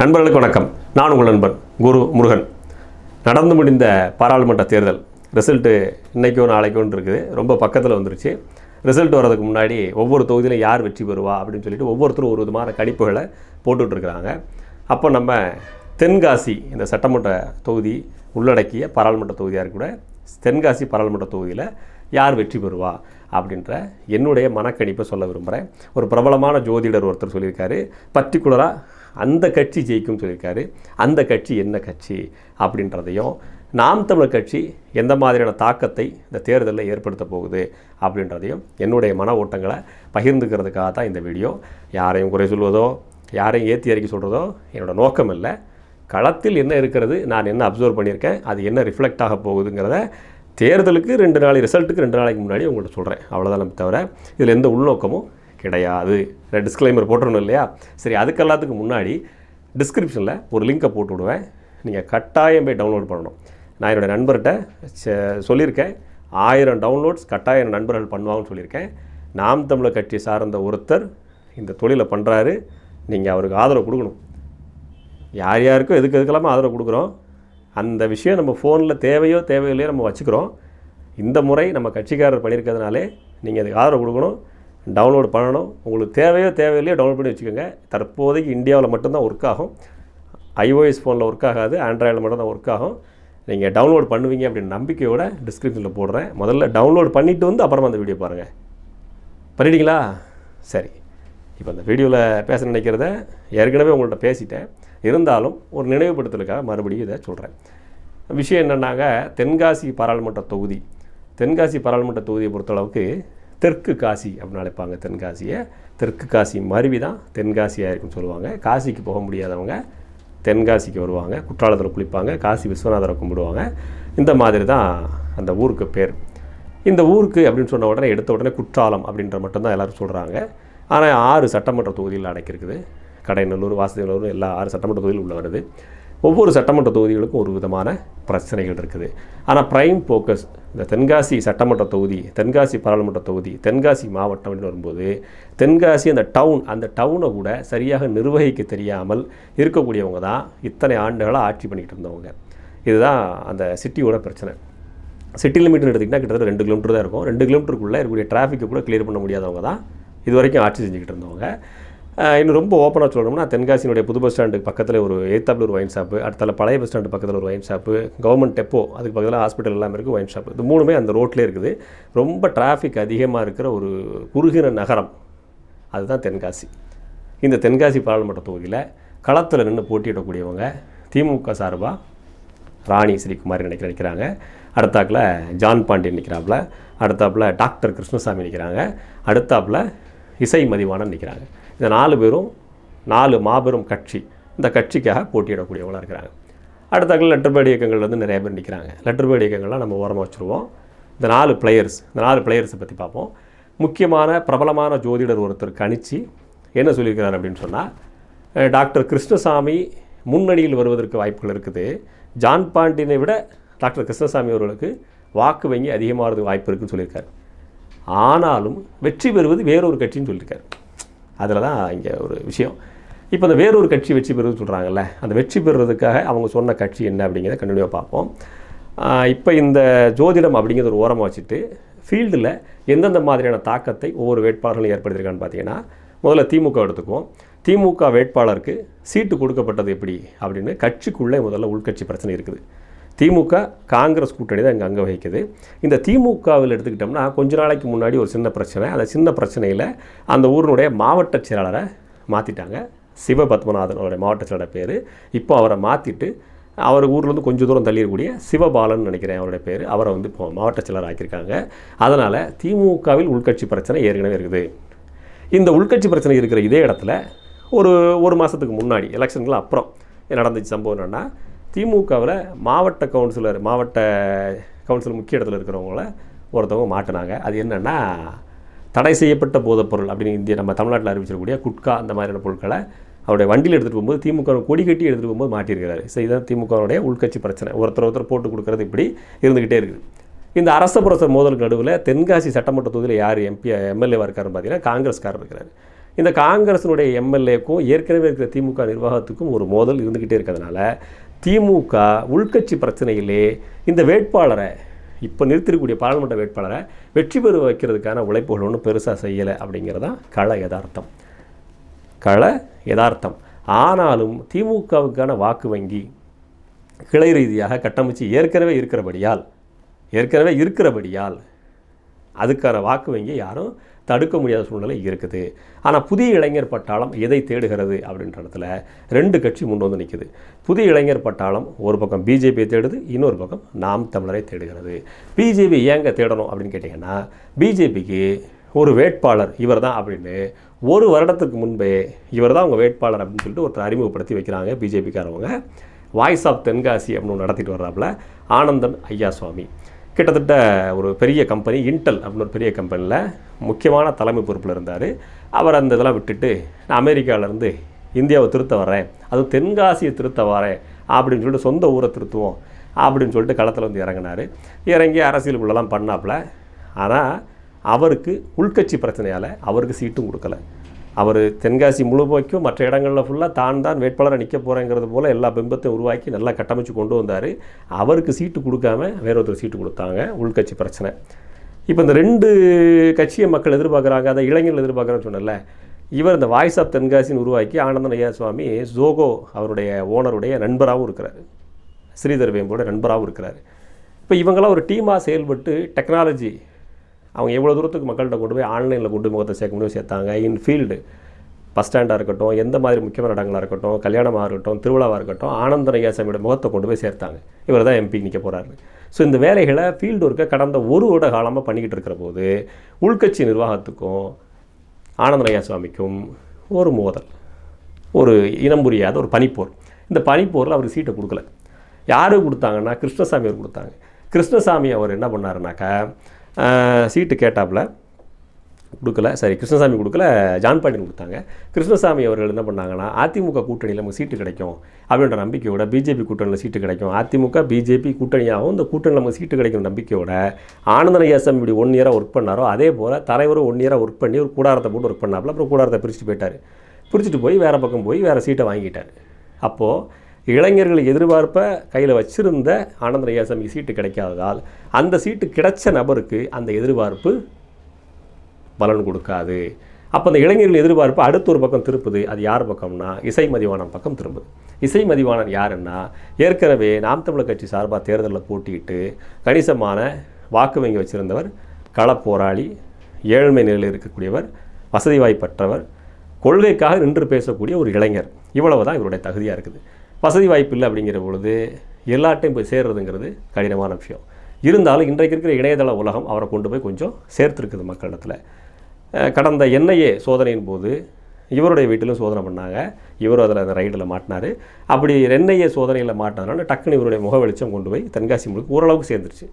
நண்பர்களுக்கு வணக்கம். நான் உங்கள் நண்பன் குரு முருகன். நடந்து முடிந்த பாராளுமன்ற தேர்தல். ரிசல்ட்டு இன்றைக்கோ நாளைக்கோன்னு இருக்குது. ரொம்ப பக்கத்தில் வந்துருச்சு. ரிசல்ட் வர்றதுக்கு முன்னாடி ஒவ்வொரு தொகுதியிலும் யார் வெற்றி பெறுவா அப்படின்னு சொல்லிட்டு ஒவ்வொருத்தரும் ஒரு விதமான கணிப்புகளை போட்டுட்ருக்குறாங்க அப்போ நம்ம தென்காசி இந்த சட்டமன்ற தொகுதி உள்ளடக்கிய பாராளுமன்ற தொகுதியாக இருக்கக்கூட தென்காசி பாராளுமன்ற தொகுதியில் யார் வெற்றி பெறுவா அப்படின்ற என்னுடைய மனக்கணிப்பை சொல்ல விரும்புகிறேன் ஒரு பிரபலமான ஜோதிடர் ஒருத்தர் சொல்லியிருக்காரு. பர்டிகுலராக அந்த கட்சி ஜெயிக்கும் சொல்லியிருக்காரு. அந்த கட்சி என்ன கட்சி அப்படின்றதையும் நாம் தமிழர் கட்சி எந்த மாதிரியான தாக்கத்தை இந்த தேர்தலில் ஏற்படுத்த போகுது அப்படின்றதையும் என்னுடைய மன ஓட்டங்களை பகிர்ந்துக்கிறதுக்காக தான் இந்த வீடியோ. யாரையும் குறை சொல்வதோ யாரையும் ஏற்றி இறக்கி சொல்கிறதோ என்னோடய நோக்கம் இல்லை. களத்தில் என்ன இருக்கிறது நான் என்ன அப்சர்வ் பண்ணியிருக்கேன் அது என்ன ரிஃப்ளெக்ட் ஆக போகுதுங்கிறத தேர்தலுக்கு ரெண்டு நாள் ரிசல்ட்டுக்கு ரெண்டு நாளைக்கு முன்னாடி உங்கள்கிட்ட சொல்கிறேன் அவ்வளோதான் தவிர இதில் எந்த உள்நோக்கமும் கிடையாது. டிஸ்க்ளைமர் போட்டுருணும் இல்லையா? சரி அதுக்கெல்லாத்துக்கு முன்னாடி டிஸ்கிரிப்ஷனில் ஒரு லிங்கை போட்டு விடுவேன். நீங்கள் கட்டாயம் போய் டவுன்லோட் பண்ணணும். நான் என்னோடய நண்பர்கிட்ட ச- சொல்லியிருக்கேன். ஆயிரம் டவுன்லோட்ஸ் கட்டாயம் நண்பர்கள் பண்ணுவாங்கன்னு சொல்லியிருக்கேன். நாம் தமிழர் கட்சி சார்ந்த ஒருத்தர் இந்த தொழிலை பண்ணுறாரு நீங்கள் அவருக்கு ஆதரவு கொடுக்கணும். யார் யாருக்கும் எதுக்கு எதுக்கெல்லாமோ ஆதரவு கொடுக்குறோம். அந்த விஷயம் நம்ம ஃபோனில் தேவையோ தேவையில்லையோ நம்ம வச்சுக்கிறோம். இந்த முறை நம்ம கட்சிக்காரர் பண்ணியிருக்கிறதுனாலே நீங்கள் அதுக்கு ஆதரவு கொடுக்கணும். டவுன்லோடு பண்ணணும். உங்களுக்கு தேவையோ தேவையில்லையோ டவுன்லோட் பண்ணி வச்சுக்கோங்க. தற்போதைக்கு இந்தியாவில் மட்டும்தான் ஒர்க் ஆகும். ஐஓஎஸ் ஃபோனில் ஒர்க் ஆகாது. ஆண்ட்ராய்டில் மட்டும்தான் ஒர்க் ஆகும். நீங்கள் டவுன்லோட் பண்ணுவீங்க அப்படின்னு நம்பிக்கையோட டிஸ்கிரிப்ஷனில் போடுறேன். முதல்ல டவுன்லோட் பண்ணிவிட்டு வந்து அப்புறமா அந்த வீடியோ பாருங்கள் பண்ணிட்டீங்களா? சரி. இப்போ இந்த வீடியோவில் பேச நினைக்கிறத ஏற்கனவே உங்கள்கிட்ட பேசிட்டேன். இருந்தாலும் ஒரு நினைவுபடுத்தலுக்காக மறுபடியும் இதை சொல்கிறேன் விஷயம் என்னென்னாங்க தென்காசி பாராளுமன்ற தொகுதி. தென்காசி பாராளுமன்ற தொகுதியை பொறுத்தளவுக்கு தெற்கு காசி அப்படின்னு அழைப்பாங்க தென்காசியை. தெற்கு காசி மருவி தான் தென்காசியாக இருக்குன்னு சொல்லுவாங்க. காசிக்கு போக முடியாதவங்க தென்காசிக்கு வருவாங்க. குற்றாலத்தில் குளிப்பாங்க. காசி விஸ்வநாதரை கும்பிடுவாங்க. இந்த மாதிரி தான் அந்த ஊருக்கு பேர். இந்த ஊருக்கு அப்படின்னு சொன்ன உடனே எடுத்த உடனே குற்றாலம் அப்படின்ற மட்டும்தான் எல்லோரும் சொல்கிறாங்க ஆனால் ஆறு சட்டமன்ற தொகுதியில் அடக்கியிருக்குது. கடைநல்லூர் வாசுதேவனூர் எல்லா ஆறு சட்டமன்ற தொகுதியில் உள்ள வருது. ஒவ்வொரு சட்டமன்ற தொகுதிகளுக்கும் ஒரு விதமான பிரச்சனைகள் இருக்குது. ஆனால் ப்ரைம் ஃபோக்கஸ் இந்த தென்காசி சட்டமன்ற தொகுதி தென்காசி பாராளுமன்ற தொகுதி தென்காசி மாவட்டம் அப்படின்னு வரும்போது தென்காசி அந்த டவுன் அந்த டவுனை கூட சரியாக நிர்வகிக்க தெரியாமல் இருக்கக்கூடியவங்க தான் இத்தனை ஆண்டுகளாக ஆட்சி பண்ணிக்கிட்டு இருந்தவங்க. இதுதான் அந்த சிட்டியோட பிரச்சனை. சிட்டி லிமிட்னு எடுத்திங்கன்னா கிட்டத்தட்ட ரெண்டு கிலோமீட்டர் தான் இருக்கும். ரெண்டு கிலோமீட்டருக்குள்ளே இருக்கக்கூடிய டிராஃபிக்கை கூட கிளியர் பண்ண முடியாதவங்க தான் இது வரைக்கும் ஆட்சி செஞ்சுக்கிட்டு இருந்தவங்க. இன்னும் ரொம்ப ஓப்பனாக சொல்லணும்னா தென்காசியினுடைய புது பஸ் ஸ்டாண்டுக்கு பக்கத்தில் ஒரு ஏத்தாப்பில் ஒரு ஒயின் ஷாப்பு அடுத்தால பழைய பஸ் ஸ்டாண்டு பக்கத்தில் ஒரு ஒயின் ஷாப்பு கவர்மெண்ட் டெப்போ அதுக்கு பக்கத்தில் ஹாஸ்பிட்டல் எல்லாமே இருக்குது ஒயின் ஷாப்பு இது மூணுமே அந்த ரோட்லேயே இருக்குது. ரொம்ப டிராஃபிக் அதிகமாக இருக்கிற ஒரு குறுகின நகரம். அதுதான் தென்காசி. இந்த தென்காசி பாராளுமன்ற தொகுதியில் களத்தில் நின்று போட்டியிடக்கூடியவங்க திமுக சார்பாக ராணி ஸ்ரீகுமார் நினைக்கிற நிற்கிறாங்க அடுத்தாப்புல ஜான் பாண்டியன் நிற்கிறாப்புல அடுத்தாப்பில் டாக்டர் கிருஷ்ணசாமி நிற்கிறாங்க அடுத்தாப்புல இசை மதிவானம் நிற்கிறாங்க இந்த நாலு பேரும் நாலு மாபெரும் கட்சி இந்த கட்சிக்காக போட்டியிடக்கூடியவங்களாக இருக்கிறாங்க. அடுத்தாக்கள் லெட்டர் பேட் இயக்கங்கள் வந்து நிறைய பேர் நிற்கிறாங்க லெட்டர் பேட் இயக்கங்கள்லாம் நம்ம ஓரமாக வச்சுருவோம். இந்த நாலு பிளேயர்ஸ் இந்த நாலு பிளேயர்ஸை பற்றி பார்ப்போம். முக்கியமான பிரபலமான ஜோதிடர் ஒருத்தர் கணிச்சு என்ன சொல்லியிருக்கிறார் அப்படின்னு சொன்னால் டாக்டர் கிருஷ்ணசாமி முன்னணியில் வருவதற்கு வாய்ப்புகள் இருக்குது. ஜான் பாண்டினை விட டாக்டர் கிருஷ்ணசாமி அவர்களுக்கு வாக்கு வங்கி அதிகமாகிறது வாய்ப்பு இருக்குதுன்னு சொல்லியிருக்காரு. ஆனாலும் வெற்றி பெறுவது வேறொரு கட்சின்னு சொல்லியிருக்காரு. அதில் தான் இங்கே ஒரு விஷயம். இப்போ இந்த வேறொரு கட்சி வெற்றி பெறுவது சொல்கிறாங்கல்ல அந்த வெற்றி பெறுறதுக்காக அவங்க சொன்ன கட்சி என்ன அப்படிங்கிறத கண்டினியூவாக பார்ப்போம். இப்போ இந்த ஜோதிடம் அப்படிங்கிறது ஒரு ஓரமாக வச்சுட்டு ஃபீல்டில் எந்தெந்த மாதிரியான தாக்கத்தை ஒவ்வொரு வேட்பாளர்களும் ஏற்படுத்தியிருக்கான்னு பார்த்தீங்கன்னா முதல்ல திமுக எடுத்துக்குவோம். திமுக வேட்பாளருக்கு சீட்டு கொடுக்கப்பட்டது எப்படி அப்படின்னு கட்சிக்குள்ளே முதல்ல உள்கட்சி பிரச்சனை இருக்குது. திமுக காங்கிரஸ் கூட்டணி தான் இங்கே அங்கே வகிக்குது. இந்த திமுகவில் எடுத்துக்கிட்டோம்னா கொஞ்ச நாளைக்கு முன்னாடி ஒரு சின்ன பிரச்சனை. அந்த சின்ன பிரச்சனையில் அந்த ஊரினுடைய மாவட்ட செயலாளரை மாற்றிட்டாங்க சிவபத்மநாதன் அவருடைய மாவட்ட செயலாளர் பேர். இப்போ அவரை மாற்றிட்டு அவர் ஊர்லேருந்து கொஞ்சம் தூரம் தள்ளியிருக்கூடிய சிவபாலன் நினைக்கிறேன் அவருடைய பேர். அவரை வந்து இப்போ மாவட்ட செயலர் ஆக்கியிருக்காங்க. அதனால் திமுகவில் உள்கட்சி பிரச்சனை ஏற்கனவே இருக்குது. இந்த உள்கட்சி பிரச்சனை இருக்கிற இதே இடத்துல ஒரு ஒரு மாதத்துக்கு முன்னாடி எலெக்ஷன்கள் அப்புறம் நடந்துச்சு சம்பவம் என்னென்னா திமுகவில் மாவட்ட கவுன்சிலர் மாவட்ட கவுன்சிலர் முக்கிய இடத்துல இருக்கிறவங்கள ஒருத்தவங்க மாட்டினாங்க. அது என்னென்னா தடை செய்யப்பட்ட போதைப்பொருள் அப்படின்னு இந்திய நம்ம தமிழ்நாட்டில் அறிவிச்சிருக்கக்கூடிய குட்கா அந்த மாதிரியான பொருட்களை அவருடைய வண்டியில் எடுத்துகிட்டு போகும்போது திமுக கொடி கட்டி எடுத்துகிட்டு போகும்போது மாட்டியிருக்கிறாரு. ஸோ இதுதான் திமுகவுடைய உள்கட்சி பிரச்சனை. ஒருத்தர் ஒருத்தர் போட்டு கொடுக்கறது இப்படி இருந்துக்கிட்டே இருக்குது. இந்த அரசபுரச மோதலுக்கு நடுவில் தென்காசி சட்டமன்ற தொகுதியில் யார் எம்பி எம்எல்ஏவாக இருக்காருன்னு பார்த்தீங்கன்னா காங்கிரஸ்காரர் இருக்கிறார். இந்த காங்கிரஸினுடைய எம்எல்ஏக்கும் ஏற்கனவே இருக்கிற திமுக நிர்வாகத்துக்கும் ஒரு மோதல் இருந்துக்கிட்டே இருக்கிறதுனால திமுக உள்கட்சி பிரச்சனையிலே இந்த வேட்பாளரை இப்போ நிறுத்திருக்கக்கூடிய பாராளுமன்ற வேட்பாளரை வெற்றி பெற வைக்கிறதுக்கான உழைப்புகள் ஒன்றும் பெருசாக செய்யலை அப்படிங்கிறதான் கள யதார்த்தம். கள யதார்த்தம். ஆனாலும் திமுகவுக்கான வாக்கு வங்கி கிளை ரீதியாக கட்டமைச்சு ஏற்கனவே இருக்கிறபடியால் ஏற்கனவே இருக்கிறபடியால் அதுக்கான வாக்கு வங்கி யாரும் தடுக்க முடியாத சூழ்நிலை இருக்குது. ஆனால் புதிய இளைஞர் பட்டாளம் எதை தேடுகிறது அப்படின்ற இடத்துல ரெண்டு கட்சி முன் வந்து நிற்குது புதிய இளைஞர் பட்டாளம் ஒரு பக்கம் பிஜேபியை தேடுது இன்னொரு பக்கம் நாம் தமிழரை தேடுகிறது. பிஜேபி ஏங்க தேடணும் அப்படின்னு கேட்டிங்கன்னா பிஜேபிக்கு ஒரு வேட்பாளர் இவர் தான் அப்படின்னு ஒரு வருடத்துக்கு முன்பே இவர் தான் உங்கள் வேட்பாளர் அப்படின்னு சொல்லிட்டு ஒருத்தர் அறிமுகப்படுத்தி வைக்கிறாங்க பிஜேபிக்காரவங்க வாய்ஸ் ஆஃப் தென்காசி அப்படின்னு நடத்திட்டு வர்றாப்புல ஆனந்தன் ஐயா சுவாமி. கிட்டத்தட்ட ஒரு பெரிய கம்பெனி இன்டெல் அப்படின்னு ஒரு பெரிய கம்பெனியில் முக்கியமான தலைமை பொறுப்பில் இருந்தார். அவர் அந்த இதெல்லாம் விட்டுட்டு நான் அமெரிக்காவிலேருந்து இந்தியாவை திருத்த வரேன் அதுவும் தென்காசியை திருத்த வரேன் அப்படின்னு சொல்லிட்டு சொந்த ஊரை திருத்துவோம் அப்படின்னு சொல்லிட்டு களத்தில் வந்து இறங்கினார். இறங்கி அரசியலுக்குள்ளெல்லாம் பண்ணாப்புல ஆனால் அவருக்கு உள்கட்சி பிரச்சனையால் அவருக்கு சீட்டும் கொடுக்கல. அவர் தென்காசி முழுமைக்கும் மற்ற இடங்களில் ஃபுல்லாக தான் தான் வேட்பாளரை நிற்க போகிறேங்கிறது போல் எல்லா பிம்பத்தையும் உருவாக்கி நல்லா கட்டமைச்சு கொண்டு வந்தார். அவருக்கு சீட்டு கொடுக்காம வேற ஒருத்தர் சீட்டு கொடுத்தாங்க. உள்கட்சி பிரச்சனை. இப்போ இந்த ரெண்டு கட்சியை மக்கள் எதிர்பார்க்குறாங்க. அதை இளைஞர்கள் எதிர்பார்க்குறேன்னு சொன்னல இவர் இந்த வாய்ஸ் ஆஃப் தென்காசின்னு உருவாக்கி ஆனந்தன் ஐயா சுவாமி ஜோகோ அவருடைய ஓனருடைய நண்பராகவும் இருக்கிறார். ஸ்ரீதர் வேம்போட நண்பராகவும் இருக்கிறார். இப்போ இவங்களாம் ஒரு டீமாக செயல்பட்டு டெக்னாலஜி அவங்க எவ்வளோ தூரத்துக்கு மக்கள்கிட்ட கொண்டு போய் ஆன்லைனில் கொண்டு முகத்தை சேர்க்க முடியும் சேர்த்தாங்க. இன் ஃபீல்டு பஸ் ஸ்டாண்டாக இருக்கட்டும் எந்த மாதிரி முக்கியமான இடங்களாக இருக்கட்டும் கல்யாணமாக இருக்கட்டும் திருவிழாவாக இருக்கட்டும் ஆனந்த ஐயா சாமியோட முகத்தை கொண்டு போய் சேர்த்தாங்க. இவர் தான் எம்பி நிற்க போகிறாரு ஸோ இந்த வேலைகளை ஃபீல்டு ஒர்க்கை கடந்த ஒரு வருட காலமாக பண்ணிக்கிட்டு இருக்கிற போது உள்கட்சி நிர்வாகத்துக்கும் ஆனந்தன் சுவாமிக்கும் ஒரு மோதல் ஒரு இனம் புரியாத ஒரு பனிப்போர். இந்த பனிப்போரில் அவருக்கு சீட்டை கொடுக்கல. யார் கொடுத்தாங்கன்னா கிருஷ்ணசாமி அவர் கொடுத்தாங்க. கிருஷ்ணசாமி அவர் என்ன பண்ணாருனாக்கா சீட்டு கேட்டாப்புல. கொடுக்கல. சரி கிருஷ்ணசாமி கொடுக்கல. ஜான் பாண்டியன் கொடுத்தாங்க. கிருஷ்ணசாமி அவர்கள் என்ன பண்ணாங்கன்னா அதிமுக கூட்டணியில் நமக்கு சீட்டு கிடைக்கும் அப்படின்ற நம்பிக்கையோட பிஜேபி கூட்டணியில் சீட்டு கிடைக்கும். அதிமுக பிஜேபி கூட்டணியாகவும் இந்த கூட்டணியில் நமக்கு சீட்டு கிடைக்கும் நம்பிக்கையோட ஆனந்தன் ஐயாசம் இப்படி ஒன் இயராக ஒர்க் பண்ணாரோ அதே போல் தலைவரும் ஒன் இயராக ஒர்க் பண்ணி ஒரு கூடாரத்தை போட்டு ஒர்க் பண்ணாப்புல அப்புறம் கூடாரத்தை பிரிச்சுட்டு போயிட்டார். பிரிச்சுட்டு போய் வேறு பக்கம் போய் வேறு சீட்டை வாங்கிட்டார். அப்போது இளைஞர்கள் எதிர்பார்ப்பை கையில் வச்சிருந்த ஆனந்த ஐயாசாமிக்கு சீட்டு கிடைக்காததால் அந்த சீட்டு கிடைச்ச நபருக்கு அந்த எதிர்பார்ப்பு பலன் கொடுக்காது. அப்போ அந்த இளைஞர்கள் எதிர்பார்ப்பு அடுத்த ஒரு பக்கம் திருப்புது அது யார் பக்கம்னா இசை மதிவாணன் பக்கம் திரும்புது. இசை மதிவாணன் யாருன்னா ஏற்கனவே நாம் தமிழர் கட்சி சார்பாக தேர்தலில் போட்டியிட்டு கணிசமான வாக்கு வங்கி வச்சுருந்தவர் களப்போராளி ஏழ்மை நிலையில் இருக்கக்கூடியவர் வசதி வாய்ப்பற்றவர் கொள்கைக்காக நின்று பேசக்கூடிய ஒரு இளைஞர். இவ்வளவு தான் இவருடைய தகுதியாக இருக்குது. வசதி வாய்ப்பு இல்லை அப்படிங்கிற பொழுது எல்லாட்டையும் போய் சேர்றதுங்கிறது கடினமான விஷயம். இருந்தாலும் இன்றைக்கு இருக்கிற இணையதள உலகம் அவரை கொண்டு போய் கொஞ்சம் சேர்த்துருக்குது மக்களிடத்தில் கடந்த என்ஐஏ சோதனையின் போது இவருடைய வீட்டிலும் சோதனை பண்ணாங்க. இவரும் அதில் அந்த ரைடில் மாட்டினார். அப்படி என்ஐஏ சோதனையில் மாட்டினதுனால டக்குன்னு இவருடைய முக வெளிச்சம் கொண்டு போய் தென்காசி முழுக்க ஓரளவுக்கு சேர்ந்துருச்சு.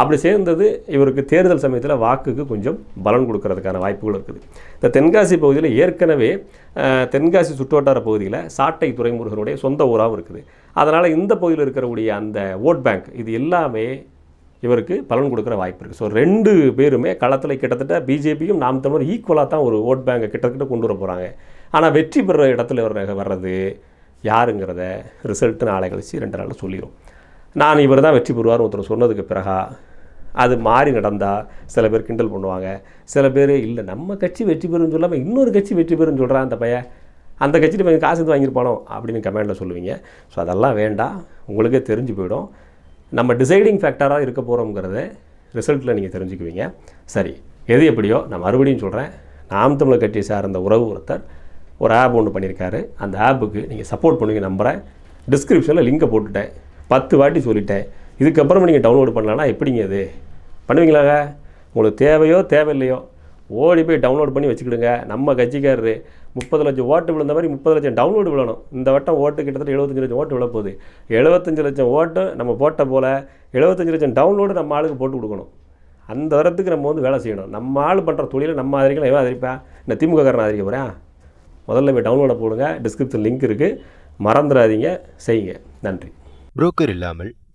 அப்படி சேர்ந்தது இவருக்கு தேர்தல் சமயத்தில் வாக்குக்கு கொஞ்சம் பலன் கொடுக்கறதுக்கான வாய்ப்புகள் இருக்குது. இந்த தென்காசி பகுதியில் ஏற்கனவே தென்காசி சுற்றுவட்டார பகுதியில் சாட்டை துறைமுருகனுடைய சொந்த ஊராகவும் இருக்குது. அதனால் இந்த பகுதியில் இருக்கிறக்கூடிய அந்த ஓட் பேங்க் இது எல்லாமே இவருக்கு பலன் கொடுக்குற வாய்ப்பு இருக்குது ஸோ ரெண்டு பேருமே களத்தில் கிட்டத்தட்ட பிஜேபியும் நாம் தமிழர் ஈக்குவலாக தான் ஒரு ஓட் பேங்கை கிட்டத்தட்ட கொண்டு வர போகிறாங்க ஆனால் வெற்றி பெற இடத்துல வர்ற வர்றது யாருங்கிறத ரிசல்ட்டு நாளை கழிச்சு ரெண்டு நாளில் சொல்லிடும் நான் இவர் தான் வெற்றி பெறுவார்னு ஒருத்தர் சொன்னதுக்கு பிறகா அது மாறி நடந்தால் சில பேர் கிண்டல் பண்ணுவாங்க. சில பேர் இல்லை நம்ம கட்சி வெற்றி பெறுன்னு சொல்லாமல் இன்னொரு கட்சி வெற்றி பெறும்னு சொல்கிறான் அந்த பையன். அந்த கட்சியில் கொஞ்சம் காசு எடுத்து வாங்கியிருப்பானோ? அப்படின்னு கமெண்டில் சொல்லுவீங்க. ஸோ அதெல்லாம் வேண்டாம் உங்களுக்கே தெரிஞ்சு போயிடும். நம்ம டிசைடிங் ஃபேக்டராக இருக்க போகிறோங்கிறத ரிசல்ட்டில் நீங்கள் தெரிஞ்சுக்குவீங்க. சரி எது எப்படியோ நான் மறுபடியும் சொல்கிறேன் நாம் தமிழர் கட்சியை சார்ந்த உறவு ஒருத்தர் ஒரு ஆப் ஒன்று பண்ணியிருக்காரு. அந்த ஆப்புக்கு நீங்கள் சப்போர்ட் பண்ணுவீங்க நம்புகிறேன் டிஸ்கிரிப்ஷனில் லிங்கை போட்டுட்டேன். பத்து வாட்டி சொல்லிட்டேன். இதுக்கப்புறம் நீங்கள் டவுன்லோட் பண்ணலான்னா எப்படிங்க இது? பண்ணுவீங்களாங்க? உங்களுக்கு தேவையோ தேவையில்லையோ ஓடி போய் டவுன்லோட் பண்ணி வச்சுக்கிடுங்க. நம்ம கட்சிக்காரரு முப்பது லட்சம் ஓட்டு விழுந்த மாதிரி முப்பது லட்சம் டவுன்லோடு விழணும். இந்த வட்டம் ஓட்டு கிட்டத்தட்ட எழுபத்தஞ்சு லட்சம் ஓட்டு விழப்போகுது எழுபத்தஞ்சு லட்சம் ஓட்டு நம்ம போட்ட போல் எழுபத்தஞ்சு லட்சம் டவுன்லோடு நம்ம ஆளுக்கு போட்டு கொடுக்கணும். அந்த வரத்துக்கு நம்ம வந்து வேலை செய்யணும். நம்ம ஆள் பண்ணுற தொழிலை நம்ம ஆதரிக்கலாம். எவன் ஆதரிப்பேன் இந்த திமுக காரன் ஆதரிக்க போகிறேன் முதல்ல போய் டவுன்லோட போடுங்க. டிஸ்கிரிப்ஷன் லிங்க் இருக்குது மறந்துடாதீங்க. செய்யுங்க. நன்றி. புரோக்கர் இல்லாமல்